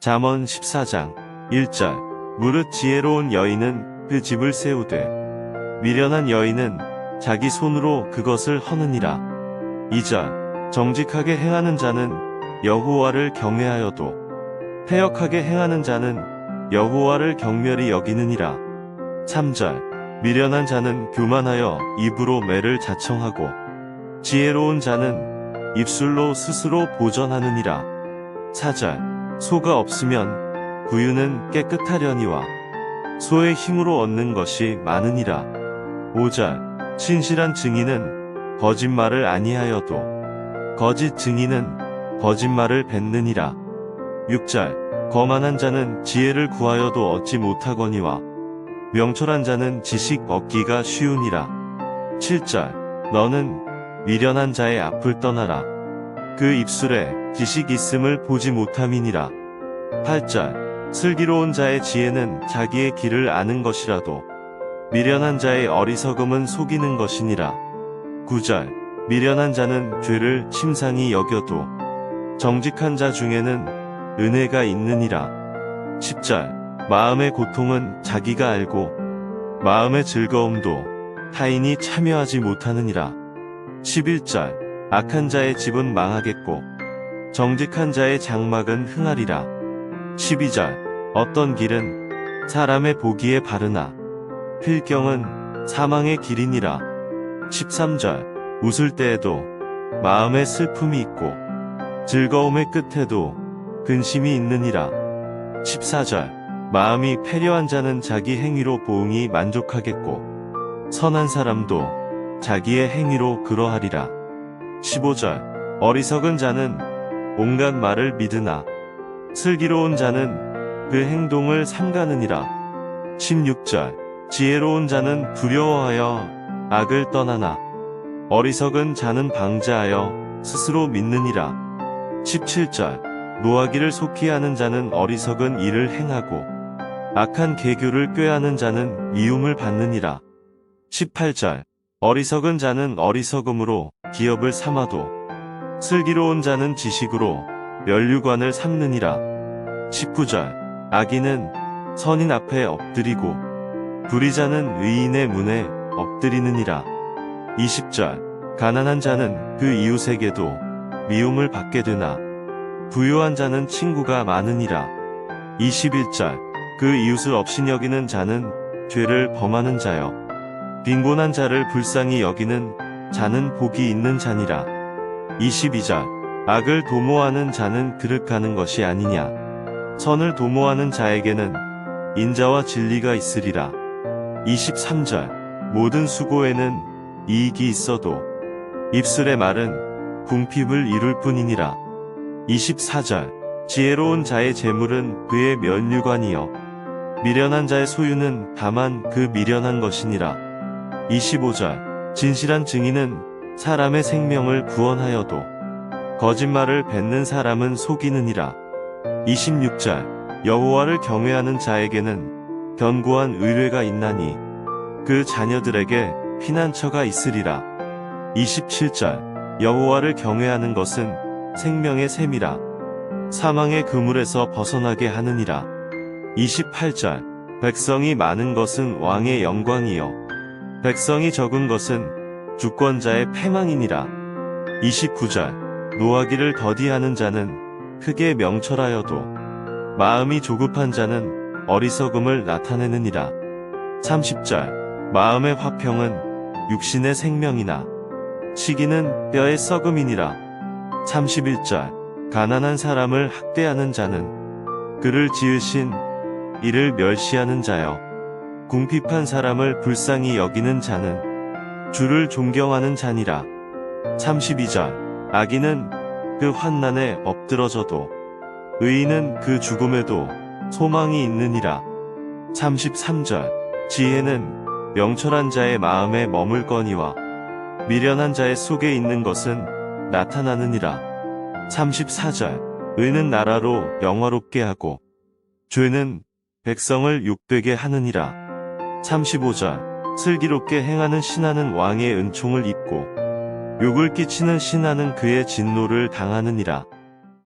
잠언 14장 1절. 무릇 지혜로운 여인은 그 집을 세우되 미련한 여인은 자기 손으로 그것을 허느니라. 2절. 정직하게 행하는 자는 여호와를 경외하여도 패역하게 행하는 자는 여호와를 경멸히 여기느니라. 3절. 미련한 자는 교만하여 입으로 매를 자청하고 지혜로운 자는 입술로 스스로 보전하느니라. 4절 소가 없으면 구유는 깨끗하려니와 소의 힘으로 얻는 것이 많으니라. 5절 신실한 증인은 거짓말을 아니하여도 거짓 증인은 거짓말을 뱉느니라. 6절 거만한 자는 지혜를 구하여도 얻지 못하거니와 명철한 자는 지식 얻기가 쉬우니라. 7절 너는 미련한 자의 앞을 떠나라 그 입술에 지식 있음을 보지 못함이니라. 8절 슬기로운 자의 지혜는 자기의 길을 아는 것이라도 미련한 자의 어리석음은 속이는 것이니라. 9절 미련한 자는 죄를 침상히 여겨도 정직한 자 중에는 은혜가 있느니라. 10절 마음의 고통은 자기가 알고 마음의 즐거움도 타인이 참여하지 못하느니라. 11절 악한 자의 집은 망하겠고 정직한 자의 장막은 흥하리라. 12절. 어떤 길은 사람의 보기에 바르나? 필경은 사망의 길이니라. 13절. 웃을 때에도 마음에 슬픔이 있고 즐거움의 끝에도 근심이 있느니라. 14절. 마음이 패려한 자는 자기 행위로 보응이 만족하겠고 선한 사람도 자기의 행위로 그러하리라 15절. 어리석은 자는 온갖 말을 믿으나 슬기로운 자는 그 행동을 삼가느니라. 16절. 지혜로운 자는 두려워하여 악을 떠나나 어리석은 자는 방자하여 스스로 믿느니라. 17절. 노하기를 속히 하는 자는 어리석은 일을 행하고 악한 계교를 꾀하는 자는 미움을 받느니라. 18절. 어리석은 자는 어리석음으로 기업을 삼아도 슬기로운 자는 지식으로 면류관을 삼느니라. 19절 악인은 선인 앞에 엎드리고 불의자는 의인의 문에 엎드리느니라. 20절 가난한 자는 그 이웃에게도 미움을 받게 되나. 부유한 자는 친구가 많으니라. 21절 그 이웃을 업신여기는 자는 죄를 범하는 자여. 빈곤한 자를 불쌍히 여기는 자는 복이 있는 자니라. 22절. 악을 도모하는 자는 그릇가는 것이 아니냐. 선을 도모하는 자에게는 인자와 진리가 있으리라. 23절. 모든 수고에는 이익이 있어도 입술의 말은 궁핍을 이룰 뿐이니라. 24절. 지혜로운 자의 재물은 그의 면류관이요. 미련한 자의 소유는 다만 그 미련한 것이니라. 25절 진실한 증인은 사람의 생명을 구원하여도 거짓말을 뱉는 사람은 속이느니라. 26절 여호와를 경외하는 자에게는 견고한 의뢰가 있나니 그 자녀들에게 피난처가 있으리라. 27절 여호와를 경외하는 것은 생명의 셈이라. 사망의 그물에서 벗어나게 하느니라. 28절 백성이 많은 것은 왕의 영광이요 백성이 적은 것은 주권자의 패망이니라. 29절. 노하기를 더디하는 자는 크게 명철하여도 마음이 조급한 자는 어리석음을 나타내느니라. 30절. 마음의 화평은 육신의 생명이나 시기는 뼈의 썩음이니라. 31절. 가난한 사람을 학대하는 자는 그를 지으신 이를 멸시하는 자여 궁핍한 사람을 불쌍히 여기는 자는 주를 존경하는 자니라. 32절. 악인은 그 환난에 엎드러져도 의인은 그 죽음에도 소망이 있느니라. 33절. 지혜는 명철한 자의 마음에 머물거니와 미련한 자의 속에 있는 것은 나타나느니라. 34절. 의는 나라로 영화롭게 하고 죄는 백성을 욕되게 하느니라 35절. 슬기롭게 행하는 신하는 왕의 은총을 입고 욕을 끼치는 신하는 그의 진노를 당하느니라